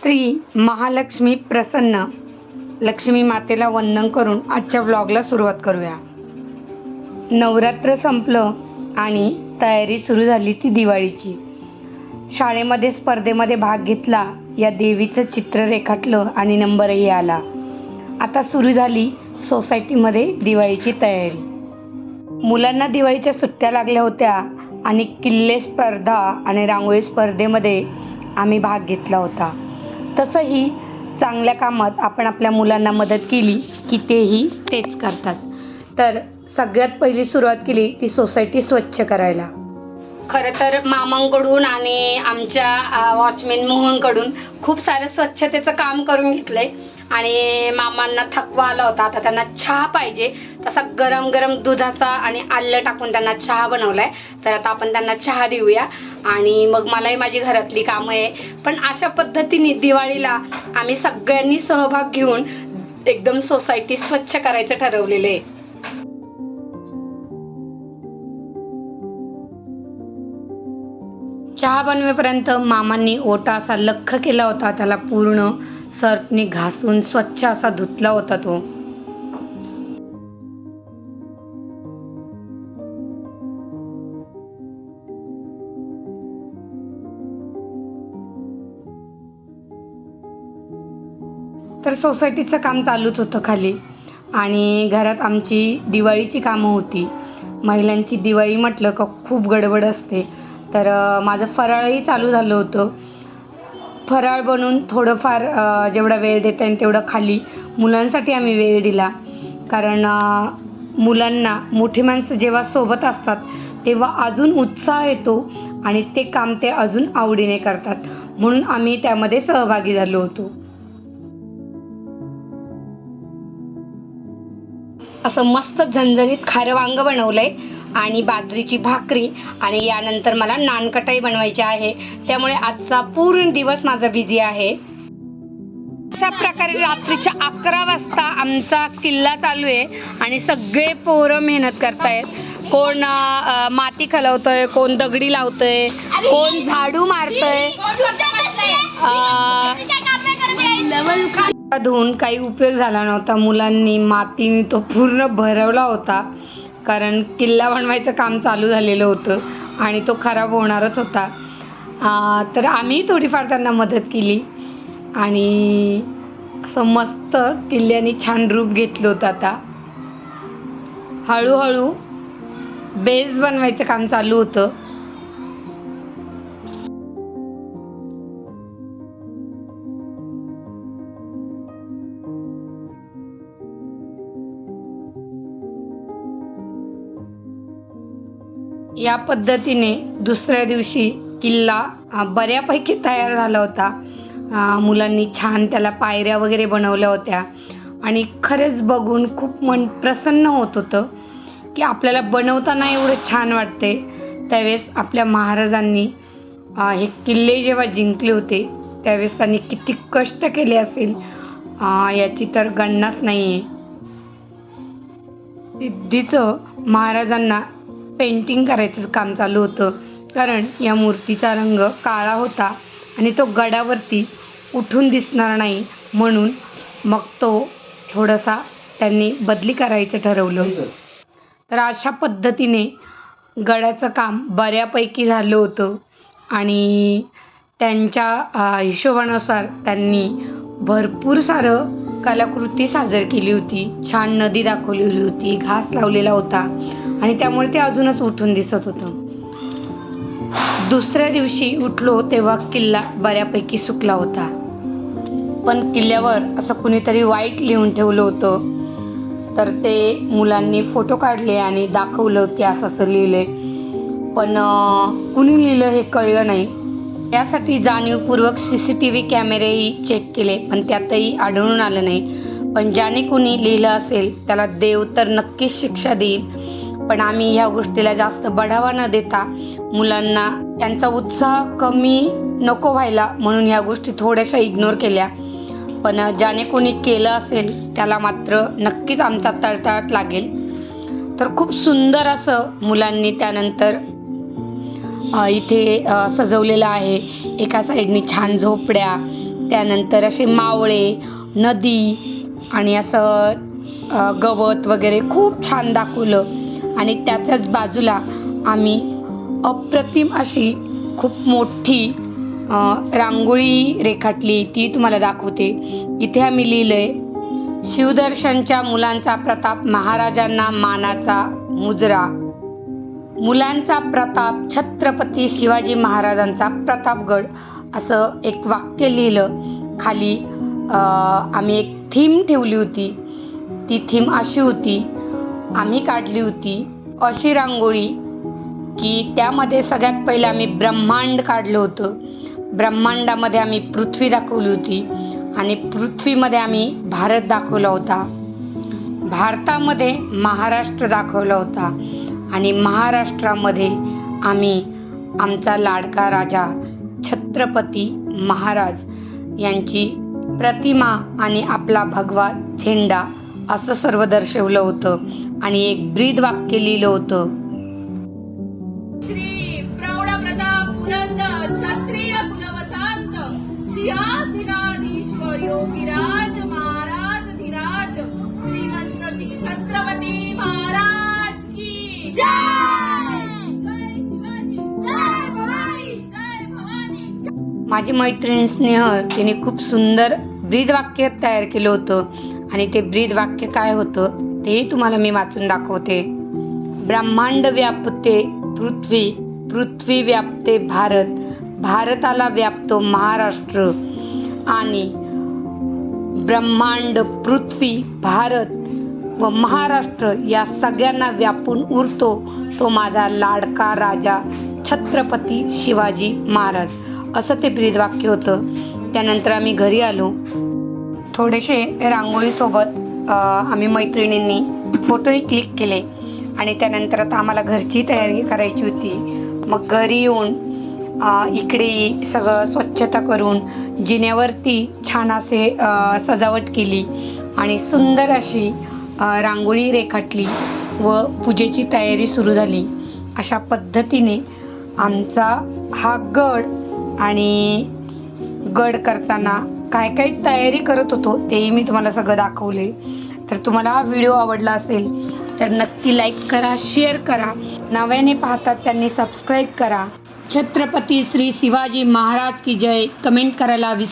श्री महालक्ष्मी प्रसन्न. लक्ष्मी मातेला वंदन करून आजच्या व्लॉगला सुरुवात करूया. नवरात्र संपलं आणि तयारी सुरू झाली ती दिवाळीची. शाळेमध्ये स्पर्धेमध्ये भाग घेतला या देवीचं चित्र रेखाटलं आणि नंबरही आला. आता सुरू झाली सोसायटीमध्ये दिवाळीची तयारी. मुलांना दिवाळीच्या सुट्ट्या लागल्या होत्या आणि किल्ले स्पर्धा आणि रांगोळी स्पर्धेमध्ये आम्ही भाग घेतला होता. तसंही चांगल्या कामात आपण आपल्या मुलांना मदत केली की तेही तेच करतात. तर सगळ्यात पहिली सुरुवात केली ती सोसायटी स्वच्छ करायला. खरं तर मामांकडून आणि आमच्या वॉचमॅन मोहनकडून खूप सारं स्वच्छतेचं काम करून घेतलंय. आणि मामांना थकवा आला होता आता त्यांना चहा पाहिजे. तसा गरम गरम दुधाचा आणि आलं टाकून त्यांना चहा बनवलाय. तर आता आपण त्यांना चहा देऊया. आणि मग मलाही माझी घरातली कामं आहे. पण अशा पद्धतीने दिवाळीला आम्ही सगळ्यांनी सहभाग घेऊन एकदम सोसायटी स्वच्छ करायचं ठरवलेलं आहे. चहा बनवेपर्यंत मामांनी ओटा असा लख्ख केला होता. त्याला पूर्ण सर्फने घासून स्वच्छ असा धुतला होता तो. तर सोसायटीचं काम चालूच होतं खाली. आणि घरात आमची दिवाळीची कामं होती. महिलांची दिवाळी म्हटलं का खूप गडबड असते. तर माझं फराळही चालू झालं होतं. फराळ बनवून थोडंफार जेवढा वेळ देता येईल तेवढं खाली मुलांसाठी आम्ही वेळ दिला. कारण मुलांना मोठी माणसं जेव्हा सोबत असतात तेव्हा अजून उत्साह येतो आणि ते काम ते अजून आवडीने करतात. म्हणून आम्ही त्यामध्ये सहभागी झालो होतो. असं मस्त झणझणीत खारं वांग बनवलंय. आणि बाजरीची भाकरी आणि यानंतर मला नानकटाई बनवायची आहे. त्यामुळे आजचा पूर्ण दिवस माझा बिझी आहे. अशा प्रकारे रात्रीच्या अकरा वाजता आमचा किल्ला चालू आहे आणि सगळे पोरं मेहनत करतायत. कोण माती खलवतोय कोण दगडी लावतोय कोण झाडू मारतोय धुवून काही उपयोग झाला नव्हता मुलांनी मातीने तो पूर्ण भरवला होता. कारण किल्ला बनवायचं काम चालू झालेलं होतं आणि तो खराब होणारच होता. तर आम्ही थोडीफार त्यांना मदत केली आणि असं मस्त किल्ल्याने छान रूप घेतलं होतं आता. हळूहळू बेस बनवायचं काम चालू होतं. या पद्धतीने दुसऱ्या दिवशी किल्ला बऱ्यापैकी तयार झाला होता. मुलांनी छान त्याला पायऱ्या वगैरे बनवल्या होत्या. आणि खरंच बघून खूप मन प्रसन्न होत होतं की आपल्याला बनवताना एवढं छान वाटते. त्यावेळेस आपल्या महाराजांनी हे किल्ले जेव्हा जिंकले होते त्यावेळेस त्यांनी किती कष्ट केले असेल. याची तर गणनाच नाही आहे सिद्धीचं महाराजांना पेंटिंग करायचं काम चालू होतं. कारण या मूर्तीचा रंग काळा होता आणि तो गडावरती उठून दिसणार नाही म्हणून मग तो थोडासा त्यांनी बदली करायचं ठरवलं. तर अशा पद्धतीने गडाचं काम बऱ्यापैकी झालं होतं आणि त्यांच्या हिशोबानुसार त्यांनी भरपूर सारं कलाकृती सादर केली होती. छान नदी दाखवलेली होती घास लावलेला होता आणि त्यामुळे ते अजूनच उठून दिसत होतं. दुसऱ्या दिवशी उठलो तेव्हा किल्ला बऱ्यापैकी सुकला होता. पण किल्ल्यावर असं कुणीतरी वाईट लिहून ठेवलं होतं. तर ते मुलांनी फोटो काढले आणि दाखवलं की असं असं लिहिलंय. पण कुणी लिहिलं हे कळलं नाही. यासाठी जाणीवपूर्वक सी सी टी व्ही कॅमेरेही चेक केले पण त्यातही आढळून आलं नाही. पण ज्याने कुणी लिहिलं असेल त्याला देव तर नक्कीच शिक्षा देईल. पण आम्ही ह्या गोष्टीला जास्त बढावा न देता मुलांना त्यांचा उत्साह कमी नको व्हायला म्हणून ह्या गोष्टी थोड्याशा इग्नोर केल्या. पण ज्याने कोणी केलं असेल त्याला मात्र नक्कीच आमचा तळतळाट लागेल. तर खूप सुंदर असं मुलांनी त्यानंतर इथे सजवलेलं आहे. एका साईडनी छान झोपड्या त्यानंतर असे मावळे नदी आणि असं गवत वगैरे खूप छान दाखवलं. आणि त्याच्याच बाजूला आम्ही अप्रतिम अशी खूप मोठी रांगोळी रेखाटली. ती तुम्हाला दाखवते. इथे आम्ही लिहिलं आहे शिवदर्शनच्या मुलांचा प्रताप महाराजांना मानाचा मुजरा. मुलांचा प्रताप छत्रपती शिवाजी महाराजांचा प्रतापगड असं एक वाक्य लिहिलं. खाली आम्ही एक थीम ठेवली होती. ती थीम अशी होती आम्ही काढली होती अशी रांगोळी की त्यामध्ये सगळ्यात पहिलं आम्ही ब्रह्मांड काढलं होतं. ब्रह्मांडामध्ये आम्ही पृथ्वी दाखवली होती आणि पृथ्वीमध्ये आम्ही भारत दाखवला होता. भारतामध्ये महाराष्ट्र दाखवला होता. आणि महाराष्ट्रामध्ये आम्ही आमचा लाडका राजा छत्रपती महाराज यांची प्रतिमा आणि आपला भगवा झेंडा असं सर्व दर्शवलं होतं आणि एक ब्रीद वाक्य लिहिलं होतं. श्री प्रौढ प्रताप बुलंद क्षत्रिय कुलवसांत सिंहासनाधीश्वर योगीराज माझी मैत्रीण स्नेह तिने खूप सुंदर ब्रीद वाक्य तयार केलं होतं. आणि ते ब्रीद वाक्य काय होतं तेही तुम्हाला मी वाचून दाखवते. ब्रह्मांड व्यापते पृथ्वी पृथ्वी व्यापते भारत भारताला व्यापतो महाराष्ट्र. आणि ब्रह्मांड पृथ्वी भारत व महाराष्ट्र या सगळ्यांना व्यापून उरतो तो माझा लाडका राजा छत्रपती शिवाजी महाराज. असं ते ब्रीदवाक्य होतं. त्यानंतर आम्ही घरी आलो. थोडेसे रांगोळीसोबत आम्ही मैत्रिणींनी फोटोही क्लिक केले. आणि त्यानंतर आता आम्हाला घरची तयारी करायची होती. मग घरी येऊन इकडे सगळं स्वच्छता करून जिन्यावरती छान असे सजावट केली आणि सुंदर अशी रांगोळी रेखाटली व पूजेची तयारी सुरू झाली. अशा पद्धतीने आमचा हा गड आणि गड करताना काय काय तयारी करत होतो तेही मी तुम्हाला सगळं दाखवले. तर तुम्हाला हा व्हिडिओ आवडला असेल तर नक्की लाईक करा शेअर करा. नव्याने पाहतात त्यांनी सबस्क्राईब करा. छत्रपती श्री शिवाजी महाराज की जय. कमेंट करायला विस